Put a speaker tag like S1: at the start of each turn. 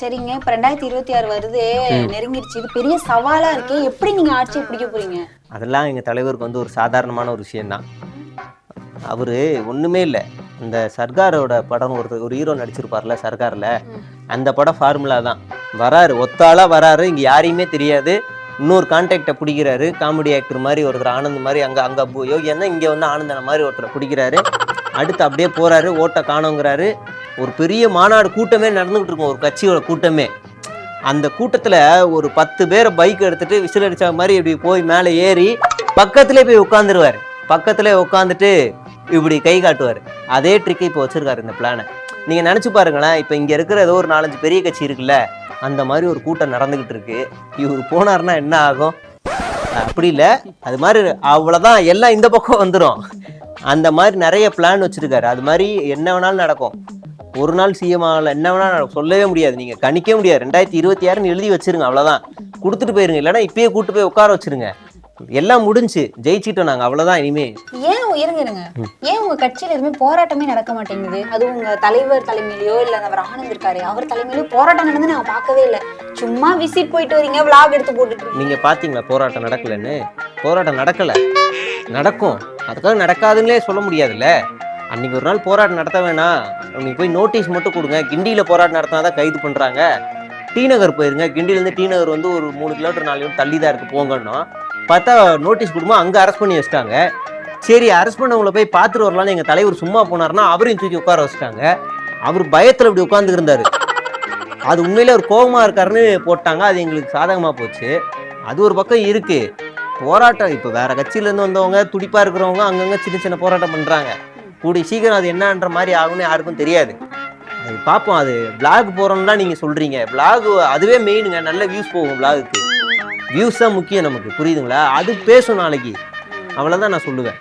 S1: சரிங்க. இப்ப ரெண்டாயிரத்தி இருபத்தி ஆறு வருது. நெருங்கிடுச்சு. இது பெரிய சவாலா இருக்கே. எப்படி நீங்க ஆட்சியை பிடிக்க போறீங்க?
S2: அதெல்லாம் எங்கள் தலைவருக்கு வந்து ஒரு சாதாரணமான ஒரு விஷயம்தான். அவர் ஒன்றுமே இல்லை. இந்த சர்க்காரோட படம் ஒரு ஒரு ஹீரோ நடிச்சிருப்பார்ல சர்க்காரில் அந்த படம் ஃபார்முலா தான். வராரு. ஒத்தாளாக வராரு. இங்கே யாரையுமே தெரியாது. இன்னொரு கான்டாக்டை பிடிக்கிறாரு. காமெடி ஆக்டர் மாதிரி ஒருத்தர் ஆனந்த் மாதிரி அங்கே அங்கே யோகி என்ன இங்கே வந்து ஆனந்தன மாதிரி ஒருத்தரை பிடிக்கிறாரு. அடுத்து அப்படியே போகிறாரு ஓட்டை காணோங்கிறாரு. ஒரு பெரிய மாநாடு கூட்டமே நடந்துகிட்டு இருக்கும் ஒரு கட்சியோட கூட்டமே. அந்த கூட்டத்தில் ஒரு பத்து பேரை பைக் எடுத்துகிட்டு விசில் அடித்த மாதிரி இப்படி போய் மேலே ஏறி பக்கத்துலேயே போய் உட்காந்துருவார் பக்கத்துலேயே உட்காந்துட்டு இப்படி கை காட்டுவார். அதே ட்ரிக்கை இப்போ வச்சிருக்காரு இந்த பிளானை நீங்கள் நினச்சி பாருங்களேன் இப்போ இங்கே இருக்கிற ஏதோ ஒரு நாலஞ்சு பெரிய கட்சி இருக்குல்ல அந்த மாதிரி ஒரு கூட்டம் நடந்துக்கிட்டு இருக்கு. இவர் போனாருன்னா என்ன ஆகும்? அப்படி இல்லை அது மாதிரி அவ்வளோதான் எல்லாம் இந்த பக்கம் வந்துடும் அந்த மாதிரி நிறைய பிளான் வச்சுருக்காரு. அது மாதிரி என்ன வேணாலும் நடக்கும். ஒரு நாள் சிஎம் ஆகல. என்ன நடக்கும் சொல்லவே முடியாது. நீங்கள் கணிக்க முடியாது. ரெண்டாயிரத்தி இருபத்தி ஆறுன்னு எழுதி வச்சிருங்க அவ்வளோதான் கொடுத்துட்டு போயிருங்க. இல்லைன்னா இப்பயே கூட்டு போய் உட்கார வச்சிருங்க. எல்லாம் முடிஞ்சு. ஜெயிச்சிட்டோம் நாங்கள் அவ்வளோதான் இனிமே.
S1: ஏன் இருங்க இருங்க. ஏன் உங்க கட்சியில எதுவுமே போராட்டமே நடக்க மாட்டேங்குது? அதுவும் உங்க தலைவர் தலைமையிலயோ இல்ல அவர் ஆனந்த் இருக்காரு. அவர் தலைமையிலயோ போராட்டம் நடந்து நாங்க பார்க்கவே இல்லை. சும்மா விசிட் போயிட்டு வரீங்க விளாக் எடுத்து போட்டுட்டு இருக்கீங்க.
S2: நீங்கள் பார்த்தீங்களா போராட்டம் நடக்கலைன்னு? போராட்டம் நடக்கலை. நடக்கும். அதுக்காக நடக்காதுன்னே சொல்ல முடியாதுல்ல? அன்னைக்கு ஒரு நாள் போராட்டம் நடத்த வேணாம். நீங்கள் போய் நோட்டீஸ் மட்டும் கொடுங்க. கிண்டியில் போராட்டம் நடத்தினா தான் கைது பண்ணுறாங்க டி நகர் போயிருங்க. கிண்டிலேருந்து டி நகர் வந்து ஒரு மூணு கிலோமீட்டர் நாலு கிலோமீட்டர் தள்ளி தான் இருக்குது போங்கன்னா. பார்த்தா நோட்டீஸ் கொடுமா அங்கே அரெஸ்ட் பண்ணி வச்சிட்டாங்க. சரி அரெஸ்ட் பண்ணவங்கள போய் பார்த்துட்டு வரலாம்னு எங்கள் தலைவர் சும்மா போனாருன்னா அவரையும் தூக்கி உட்கார வச்சிட்டாங்க. அவர் பயத்தில் இப்படி உட்காந்துருந்தார் அது உண்மையிலே அவர் கோபமாக இருக்காருன்னு போட்டாங்க. அது எங்களுக்கு சாதகமாக போச்சு. அது ஒரு பக்கம் இருக்குது போராட்டம் இப்போ வேறு கட்சியிலேருந்து வந்தவங்க துடிப்பாக இருக்கிறவங்க அங்கங்கே சின்ன சின்ன போராட்டம் பண்ணுறாங்க கூடிய சீக்கிரம் அது என்னன்ற மாதிரி ஆகும்னு யாருக்கும் தெரியாது. அது பார்ப்போம் அது பிளாக் போறோம்னா நீங்கள் சொல்கிறீங்க பிளாக் அதுவே மெயினுங்க நல்ல வியூஸ் போகும் பிளாகுக்கு வியூஸ் தான் முக்கியம் நமக்கு புரியுதுங்களா? அது பேசும் நாளைக்கு. அவ்வளோதான் நான் சொல்லுவேன்.